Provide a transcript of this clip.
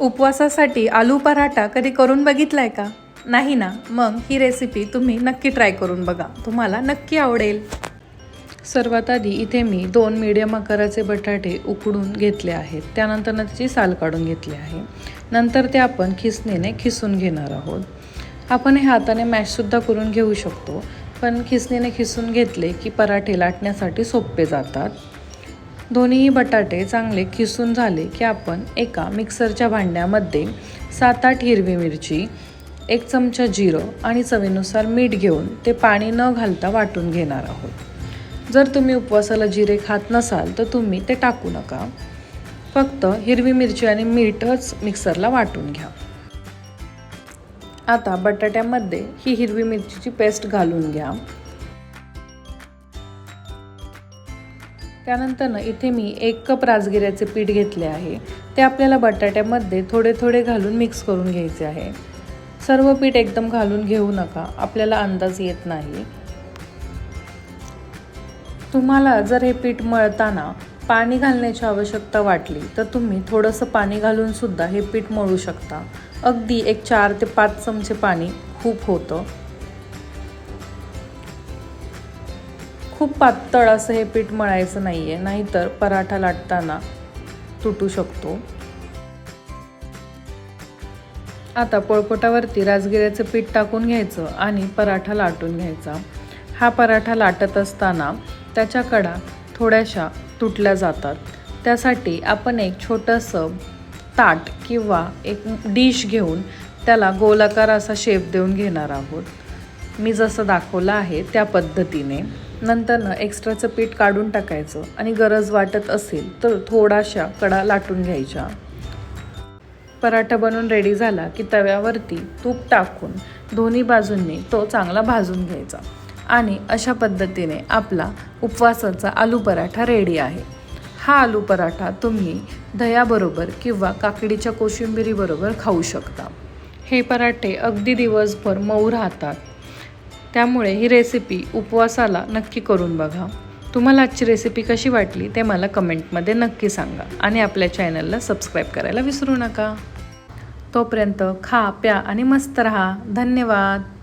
उपवासासाठी आलू पराठा कधी करून बघितलाय का? नाही ना? मग ही रेसिपी तुम्ही नक्की ट्राय करून बघा. तुम्हाला नक्की आवडेल. सर्वात आधी इथे मी दोन मीडियम आकाराचे बटाटे उकडून घेतले आहेत. त्यानंतर त्याची साल काढून घेतली आहे. नंतर ते आपण खिसणीने खिसून घेणार आहोत. आपण हे हाताने मॅशसुद्धा करून घेऊ शकतो. पण खिसणीने खिसून घेतले की पराठे लाटण्यासाठी सोपे जातात. दोन्हीही बटाटे चांगले खिसून झाले की आपण एका मिक्सरच्या भांड्यामध्ये सात आठ हिरवी मिरची एक चमचा जिरं आणि चवीनुसार मीठ घेऊन ते पाणी न घालता वाटून घेणार आहोत. जर तुम्ही उपवासाला जिरे खात नसाल तर तुम्ही ते टाकू नका. फक्त हिरवी मिरची आणि मीठच मिक्सरला वाटून घ्या. आता बटाट्यामध्ये ही हिरवी मिरचीची पेस्ट घालून घ्या. त्यानंतर ना इथे मी एक कप राजगिऱ्याचे पीठ घेतले आहे. ते आपल्याला बटाट्यामध्ये थोडे थोडे घालून मिक्स करून घ्यायचे आहे. सर्व पीठ एकदम घालून घेऊ नका. आपल्याला अंदाज येत नाही. तुम्हाला जर हे पीठ मळताना पाणी घालण्याची आवश्यकता वाटली तर तुम्ही थोडंसं पाणी घालून सुद्धा हे पीठ मळू शकता. अगदी एक चार ते पाच चमचे पाणी खूप होतं. खूप पातळ असं हे पीठ मळायचं नाही आहे नाहीतर पराठा लाटताना तुटू शकतो. आता पोळपोटावरती राजगिऱ्याचं पीठ टाकून घ्यायचं आणि पराठा लाटून घ्यायचा. हा पराठा लाटत असताना त्याच्या कडा थोड्याशा तुटल्या जातात. त्यासाठी आपण एक छोटंसं ताट किंवा एक डिश घेऊन त्याला गोलाकार असा शेप देऊन घेणार आहोत. मी जसं दाखवलं आहे त्या पद्धतीने. नंतरनं एक्स्ट्राचं पीठ काढून टाकायचं आणि गरज वाटत असेल तर थोडाशा कडा लाटून घ्यायच्या पराठा बनवून रेडी झाला की तव्यावरती तूप टाकून दोन्ही बाजूंनी तो चांगला भाजून घ्यायचा. आणि अशा पद्धतीने आपला उपवासाचा आलू पराठा रेडी आहे. हा आलू पराठा तुम्ही दह्याबरोबर किंवा काकडीच्या कोशिंबिरीबरोबर खाऊ शकता. हे पराठे अगदी दिवसभर मऊ राहतात. त्यामुळे ही रेसिपी उपवासाला नक्की करून बघा. तुम्हाला आजची रेसिपी कशी वाटली ते मला कमेंटमध्ये नक्की सांगा. आणि आपल्या चॅनलला सबस्क्राईब करायला विसरू नका. तोपर्यंत खा प्या आणि मस्त रहा. धन्यवाद.